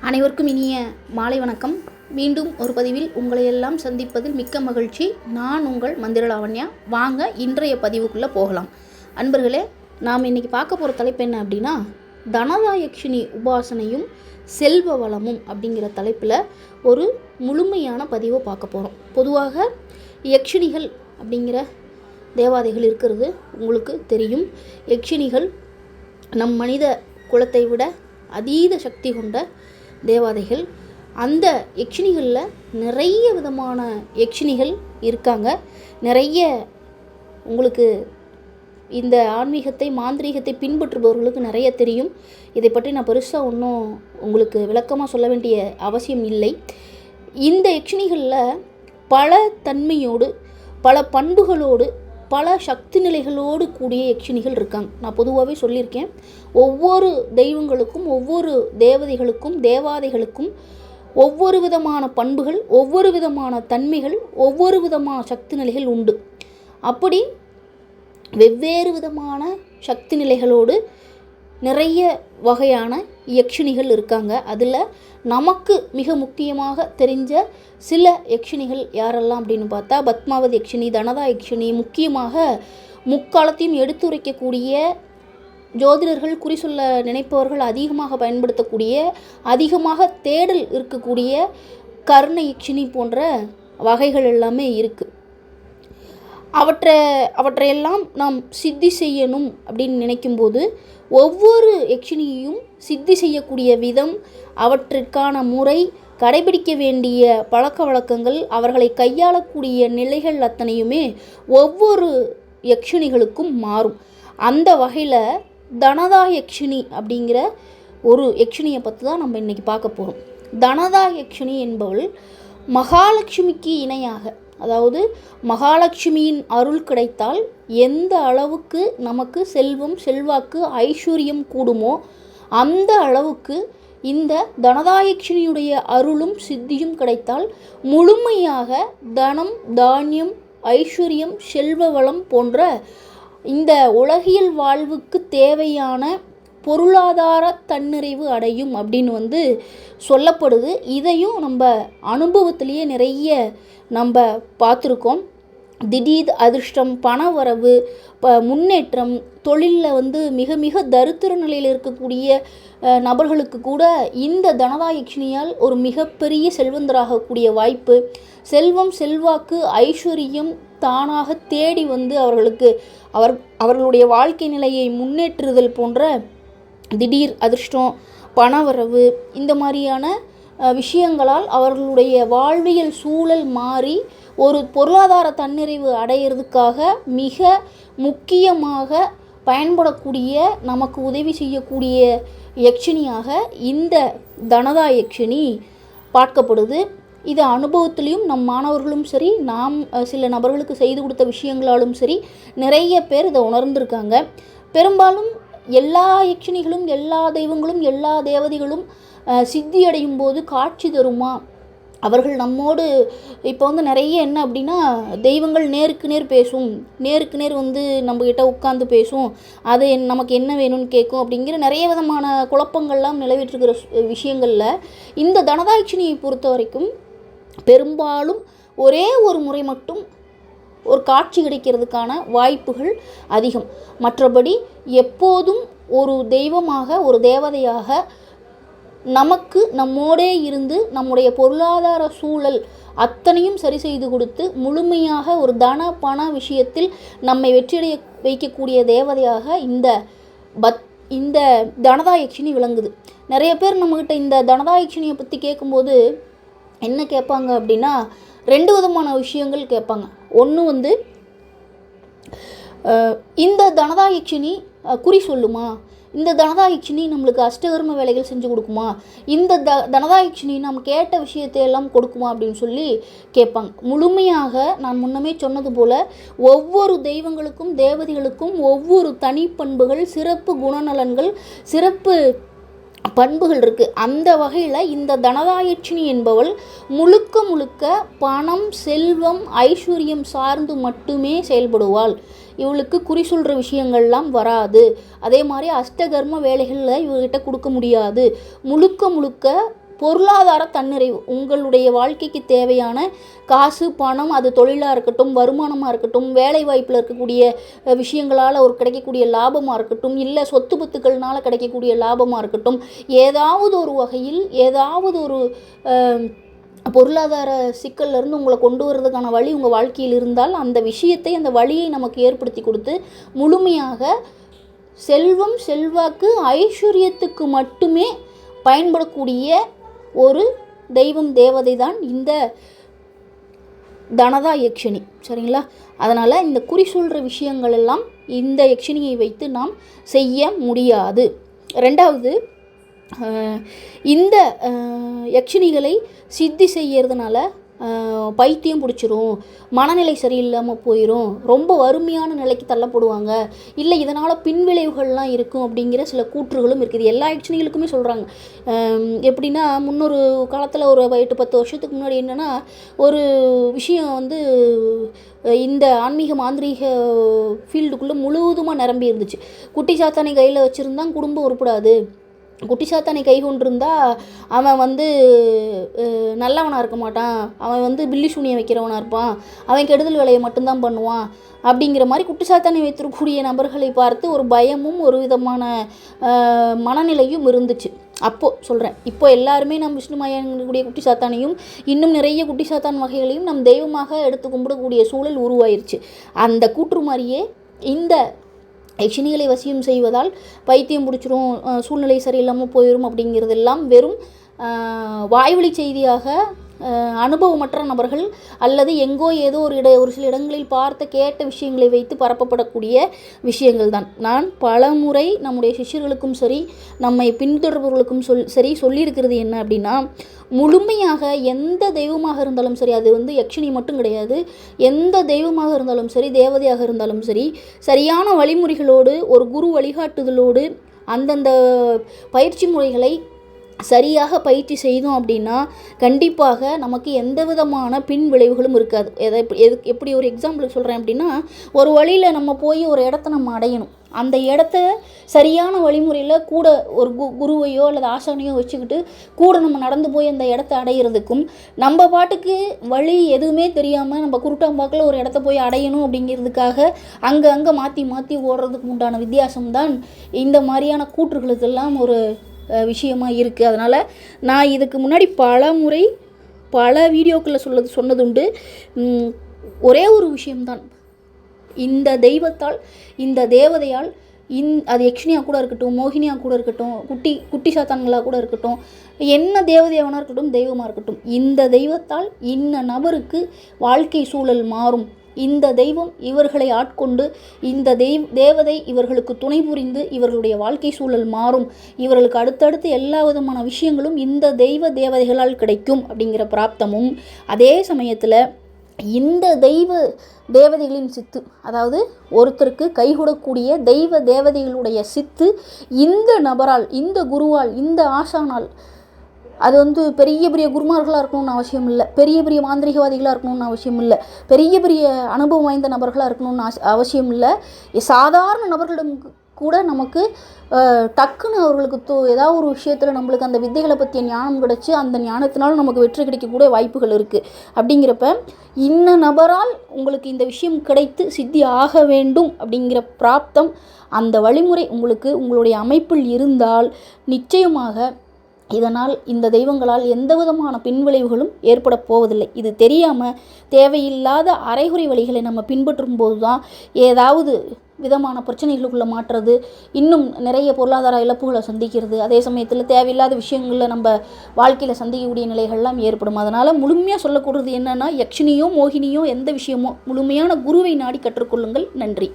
அனைவருக்கும் இனிய மாலை வணக்கம். மீண்டும் ஒரு பதிவில் உங்களை எல்லாம் சந்திப்பதில் மிக்க மகிழ்ச்சி. நான் உங்கள் மந்திரலாவண்யா வாங்க இன்றைய பதிவுக்குள்ளே போகலாம். அன்பர்களே நாம் இன்றைக்கி பார்க்க போகிற தலைப்பு என்ன அப்படின்னா தனதாயக்ஷினி உபாசனையும் செல்வ வளமும் அப்படிங்கிற தலைப்பில் ஒரு முழுமையான பதிவை பார்க்க போகிறோம் பொதுவாக யக்ஷினிகள் அப்படிங்கிற தேவாதைகள் இருக்கிறது. உங்களுக்கு தெரியும். யக்ஷினிகள் நம் மனித குலத்தை விட அதீத சக்தி கொண்ட தேவாதைகள் அந்த யக்ஷினிகளில் நிறைய விதமான யக்ஷினிகள் இருக்காங்க. நிறைய உங்களுக்கு இந்த ஆன்மீகத்தை மாந்திரீகத்தை பின்பற்றுபவர்களுக்கு நிறைய தெரியும். இதை பற்றி நான் பெருசாக ஒன்றும் உங்களுக்கு விளக்கமாக சொல்ல வேண்டிய அவசியம் இல்லை. இந்த யக்ஷினிகளில் பல தன்மையோடு பல பண்புகளோடு பல சக்தி நிலைகளோடு கூடிய யக்ஷினிகள் இருக்காங்க. நான் பொதுவாகவே சொல்லியிருக்கேன். ஒவ்வொரு தெய்வங்களுக்கும் ஒவ்வொரு தேவதைகளுக்கும் தேவாதைகளுக்கும் ஒவ்வொரு விதமான பண்புகள் ஒவ்வொரு விதமான தன்மைகள் ஒவ்வொரு விதமான சக்தி நிலைகள் உண்டு. அப்படி வெவ்வேறு விதமான சக்தி நிலைகளோடு நிறைய வகையான யக்ஷினிகள் இருக்காங்க. அதில் நமக்கு மிக முக்கியமாக தெரிஞ்ச சில யக்ஷினிகள் யாரெல்லாம் அப்படின்னு பார்த்தா பத்மாவதி யக்ஷினி தனதா யக்ஷினி முக்கியமாக முக்காலத்தையும் எடுத்துரைக்கக்கூடிய ஜோதிடர்கள் குறி சொல்ல நினைப்பவர்கள் அதிகமாக பயன்படுத்தக்கூடிய அதிகமாக தேடல் இருக்கக்கூடிய கர்ண யக்ஷினி போன்ற வகைகள் எல்லாமே இருக்குது அவற்றை அவற்றையெல்லாம் நாம் சித்தி செய்யணும் அப்படின்னு நினைக்கும்போது ஒவ்வொரு யக்ஷினியையும் சித்தி செய்யக்கூடிய விதம் அவற்றிற்கான முறை கடைபிடிக்க வேண்டிய பழக்க வழக்கங்கள் அவர்களை கையாளக்கூடிய நிலைகள் அத்தனையுமே ஒவ்வொரு யக்ஷினிகளுக்கும் மாறும். அந்த வகையில் தனதா யக்ஷினி அப்படிங்கிற ஒரு யக்ஷினியை பற்றி தான் நம்ம இன்றைக்கி பார்க்க போகிறோம் தனதா யக்ஷினி என்பவள் மகாலட்சுமிக்கு இணையாக அதாவது மகாலட்சுமியின் அருள் கிடைத்தால் எந்த அளவுக்கு நமக்கு செல்வம் செல்வாக்கு ஐஸ்வர்யம் கூடுமோ அந்த அளவுக்கு இந்த தனதாயக்ஷினியுடைய அருளும் சித்தியும் கிடைத்தால் முழுமையாக தனம் தானியம் ஐஸ்வர்யம் செல்வ வளம் போன்ற இந்த உலகியல் வாழ்வுக்கு தேவையான பொருளாதார தன்னிறைவு அடையும் அப்படின்னு வந்து சொல்லப்படுது. இதையும் நம்ம அனுபவத்திலேயே நிறைய நம்ம பார்த்துருக்கோம். திடீர் அதிர்ஷ்டம் பண வரவு ப முன்னேற்றம் தொழிலில் வந்து மிக மிக தரித்திர நிலையில் இருக்கக்கூடிய நபர்களுக்கு கூட இந்த தனதாயக்ஷினியால் ஒரு மிகப்பெரிய செல்வந்தராகக்கூடிய வாய்ப்பு. செல்வம் செல்வாக்கு ஐஸ்வர்யம் தானாக தேடி வந்து அவர்களுக்கு அவர் அவர்களுடைய வாழ்க்கை நிலையை முன்னேற்றுதல் போன்ற திடீர் அதிர்ஷ்டம் பணவரவு இந்த மாதிரியான விஷயங்களால் அவர்களுடைய வாழ்வியல் சூழல் மாறி ஒரு பொருளாதார தன்னிறைவு அடையிறதுக்காக மிக முக்கியமாக பயன்படக்கூடிய நமக்கு உதவி செய்யக்கூடிய யக்ஷினியாக இந்த தனதா யக்ஷினி பார்க்கப்படுது. இது அனுபவத்திலையும் நம் மாணவர்களும் சரி நாம் சில நபர்களுக்கு செய்து கொடுத்த விஷயங்களாலும் சரி நிறைய பேர் இதை உணர்ந்திருக்காங்க. பெரும்பாலும் எல்லா யக்ஷினிகளும் எல்லா தெய்வங்களும் எல்லா தேவதைகளும் சித்தியடையும் போது காட்சி தருமா? அவர்கள் நம்மோடு இப்போ வந்து நிறைய என்ன அப்படின்னா தெய்வங்கள் நேருக்கு நேர் பேசும். நேருக்கு நேர் வந்து நம்மக்கிட்ட உட்காந்து பேசும். அது என்- நமக்கு என்ன வேணும்னு கேட்கும் அப்படிங்கிற நிறைய விதமான குழப்பங்கள்லாம் நிலவிட்டுருக்கிற விஷயங்களில் இந்த தனதாட்சினியை பொறுத்த வரைக்கும் பெரும்பாலும் ஒரே ஒரு முறை மட்டும் ஒரு காட்சி கிடைக்கிறதுக்கான வாய்ப்புகள் அதிகம். மற்றபடி எப்போதும் ஒரு தெய்வமாக ஒரு தேவதையாக நமக்கு நம்மோடே இருந்து நம்முடைய பொருளாதார சூழல் அத்தனையும் சரி செய்து கொடுத்து முழுமையாக ஒரு தன பண விஷயத்தில் நம்மை வெற்றியடைய வைக்கக்கூடிய தேவதையாக இந்த பத் இந்த தனதாயக்ஷினி விளங்குது. நிறைய பேர் நம்மக்கிட்ட இந்த தனதாயக்ஷினியை பற்றி கேட்கும்போது என்ன கேட்பாங்க அப்படின்னா ரெண்டு விதமான விஷயங்கள் கேட்பாங்க ஒன்று வந்து இந்த தனதாயக்ஷினி குறி சொல்லுமா? இந்த தனதாயக்ஷினி நம்மளுக்கு அஷ்டகர்ம வேலைகள் செஞ்சு கொடுக்குமா? இந்த த தனதாயக்ஷினி நம்ம கேட்ட விஷயத்தை எல்லாம் கொடுக்குமா அப்படின்னு சொல்லி கேட்பாங்க. முழுமையாக நான் முன்னமே சொன்னது போல் ஒவ்வொரு தெய்வங்களுக்கும் தேவதைகளுக்கும் ஒவ்வொரு தனிப்பண்புகள் சிறப்பு குணநலன்கள் சிறப்பு பண்புகள் இருக்குது அந்த வகையில் இந்த தனதாயட்சினி என்பவள் முழுக்க முழுக்க பணம் செல்வம் ஐஸ்வர்யம் சார்ந்து மட்டுமே செயல்படுவாள். இவளுக்கு குறி சொல்கிற விஷயங்கள்லாம் வராது. அதே மாதிரி அஷ்டகர்ம வேலைகளில் இவர்கிட்ட கொடுக்க முடியாது. முழுக்க முழுக்க பொருளாதார தன்னிறைவு. உங்களுடைய வாழ்க்கைக்கு தேவையான காசு பணம் அது தொழிலாக இருக்கட்டும் வருமானமாக இருக்கட்டும் வேலை வாய்ப்பில் இருக்கக்கூடிய விஷயங்களால் ஒரு கிடைக்கக்கூடிய லாபமாக இருக்கட்டும் இல்லை சொத்து பத்துக்கள்னால் கிடைக்கக்கூடிய லாபமாக இருக்கட்டும் ஏதாவது ஒரு வகையில் ஏதாவது ஒரு பொருளாதார சிக்கல்லேருந்து உங்களை கொண்டு வர்றதுக்கான வழி உங்கள் வாழ்க்கையில் இருந்தால் அந்த விஷயத்தை அந்த வழியை நமக்கு ஏற்படுத்தி கொடுத்து முழுமையாக செல்வம் செல்வாக்கு ஐஸ்வர்யத்துக்கு மட்டுமே பயன்படக்கூடிய ஒரு தெய்வம் தேவதை தான் இந்த தனதா யக்ஷினி சரிங்களா? அதனால் இந்த குறி சொல்கிற விஷயங்கள் எல்லாம் இந்த யக்ஷினியை வைத்து நாம் செய்ய முடியாது. ரெண்டாவது இந்த யக்ஷினிகளை சித்தி செய்யறதுனால பைத்தியம் பிடிச்சிரும் மனநிலை சரியில்லாமல் போயிடும் ரொம்ப வறுமையான நிலைக்கு தள்ளப்படுவாங்க. இல்லை இதனால் பின்விளைவுகள்லாம் இருக்கும் அப்படிங்கிற சில கூற்றுகளும் இருக்குது. எல்லா யக்ஷினிகளுக்குமே சொல்கிறாங்க எப்படின்னா முன்னொரு காலத்தில் ஒரு எட்டு பத்து வருஷத்துக்கு முன்னாடி என்னென்னா ஒரு விஷயம் வந்து இந்த ஆன்மீக மாந்திரீக ஃபீல்டுக்குள்ளே முழுவதுமாக நிரம்பி இருந்துச்சு. குட்டி சாத்தானை கையில் வச்சுருந்தா குடும்பம் உருப்படாது. குட்டி சாத்தானை கை அவன் வந்து நல்லவனாக இருக்க மாட்டான். அவன் வந்து பில்லி சூனியம் வைக்கிறவனாக இருப்பான். அவன் கெடுதல் வேலையை மட்டும்தான் பண்ணுவான். அப்படிங்கிற மாதிரி குட்டி வைத்திருக்கக்கூடிய நபர்களை பார்த்து ஒரு பயமும் ஒரு விதமான மனநிலையும் இருந்துச்சு. அப்போது சொல்கிறேன் இப்போ எல்லாருமே நம் விஷ்ணு மயங்கக்கூடிய குட்டி சாத்தானையும் இன்னும் நிறைய குட்டி சாத்தான் வகைகளையும் நம் தெய்வமாக எடுத்து கும்பிடக்கூடிய சூழல் உருவாயிருச்சு. அந்த கூற்று மாதிரியே இந்த யக்ஷினிகளை வசியம் செய்வதால் பைத்தியம் பிடிச்சிரும் சூழ்நிலை சரியில்லாமல் போயிடும் அப்படிங்கிறதெல்லாம் வெறும் வாய்வழி செய்தியாக அனுபவமற்ற நபர்கள் அல்லது எங்கோ ஏதோ ஒரு இட ஒரு சில இடங்களில் பார்த்த கேட்ட விஷயங்களை வைத்து பரப்பப்படக்கூடிய விஷயங்கள் தான். நான் பலமுறை நம்முடைய சிஷ்யர்களுக்கும் சரி நம்மை பின்தொடர்பவர்களுக்கும் சொல் சரி சொல்லியிருக்கிறது என்ன அப்படின்னா முழுமையாக எந்த தெய்வமாக இருந்தாலும் சரி அது வந்து யக்ஷினி மட்டும் கிடையாது எந்த தெய்வமாக இருந்தாலும் சரி தேவதையாக இருந்தாலும் சரி சரியான வழிமுறைகளோடு ஒரு குரு வழிகாட்டுதலோடு அந்தந்த பயிற்சி முறைகளை சரியாக பயிற்சி செய்தோம் அப்படின்னா கண்டிப்பாக நமக்கு எந்த விதமான பின் விளைவுகளும் இருக்காது. எதை எது எப்படி ஒரு எக்ஸாம்பிளுக்கு சொல்கிறேன் அப்படின்னா ஒரு வழியில் நம்ம போய் ஒரு இடத்த நம்ம அடையணும். அந்த இடத்த சரியான வழிமுறையில் கூட ஒரு கு குருவையோ அல்லது ஆசானையோ வச்சுக்கிட்டு கூட நம்ம நடந்து போய் அந்த இடத்த அடையிறதுக்கும் நம்ம பாட்டுக்கு வழி எதுவுமே தெரியாமல் நம்ம குருட்டாம்பாக்கில் ஒரு இடத்த போய் அடையணும் அப்படிங்கிறதுக்காக அங்கே அங்கே மாற்றி மாற்றி ஓடுறதுக்கு உண்டான வித்தியாசம்தான் இந்த மாதிரியான கூற்றுகளுக்கெல்லாம் ஒரு விஷயமாக விஷயமா இருக்குது அதனால் நான் இதுக்கு முன்னாடி பல முறை பல வீடியோக்களில் சொல்லது சொன்னதுண்டு. ஒரே ஒரு விஷயம்தான். இந்த தெய்வத்தால் இந்த தேவதையால் இன் அது யக்ஷினியாக கூட இருக்கட்டும் மோகினியாக கூட இருக்கட்டும் குட்டி குட்டி சாத்தான்களாக கூட இருக்கட்டும் என்ன தேவதையாவனா இருக்கட்டும் தெய்வமாக இருக்கட்டும். இந்த தெய்வத்தால் இன்ன நபருக்கு வாழ்க்கை சூழல் மாறும். இந்த தெய்வம் இவர்களை ஆட்கொண்டு இந்த தெய்வ தேவதை இவர்களுக்கு துணை புரிந்து இவர்களுடைய வாழ்க்கை சூழல் மாறும். இவர்களுக்கு அடுத்தடுத்து எல்லா விதமான விஷயங்களும் இந்த தெய்வ தேவதைகளால் கிடைக்கும் அப்படிங்கிற பிராப்தமும். அதே சமயத்தில் இந்த தெய்வ தேவதைகளின் சித்து அதாவது ஒருத்தருக்கு கைகூடக்கூடிய தெய்வ தேவதைகளுடைய சித்து இந்த நபரால் இந்த குருவால் இந்த ஆசானால் அது வந்து பெரிய பெரிய குருமார்களாக இருக்கணும்னு அவசியம் இல்லை. பெரிய பெரிய மாந்திரிகவாதிகளாக இருக்கணும்னு அவசியம் இல்லை. பெரிய பெரிய அனுபவம் வாய்ந்த நபர்களாக இருக்கணும்னு அவசியம் இல்லை. சாதாரண நபர்களிடம் கூட நமக்கு டக்குன்னு அவர்களுக்கு தோ ஏதாவது ஒரு விஷயத்தில் நம்மளுக்கு அந்த வித்தைகளை பற்றிய ஞானம் கிடச்சி அந்த ஞானத்தினால நமக்கு வெற்றி கிடைக்கக்கூடிய வாய்ப்புகள் இருக்குது அப்படிங்கிறப்ப இன்ன நபரால் உங்களுக்கு இந்த விஷயம் கிடைத்து சித்தி ஆக வேண்டும் அப்படிங்கிற பிராப்தம் அந்த வழிமுறை உங்களுக்கு உங்களுடைய அமைப்பில் இருந்தால் நிச்சயமாக இதனால் இந்த தெய்வங்களால் எந்த விதமான பின்விளைவுகளும் ஏற்பட போவதில்லை. இது தெரியாமல் தேவையில்லாத அரைகுறை வழிகளை நம்ம பின்பற்றும் போது தான் ஏதாவது விதமான பிரச்சனைகளுக்குள்ளே மாற்றுறது இன்னும் நிறைய பொருளாதார இழப்புகளை சந்திக்கிறது. அதே சமயத்தில் தேவையில்லாத விஷயங்களில் நம்ம வாழ்க்கையில் சந்திக்கக்கூடிய நிலைகள்லாம் ஏற்படும். அதனால் முழுமையாக சொல்லக்கூடியது என்னென்னா யக்ஷினியோ மோகினியோ எந்த விஷயமோ முழுமையான குருவை நாடி கற்றுக்கொள்ளுங்கள். நன்றி.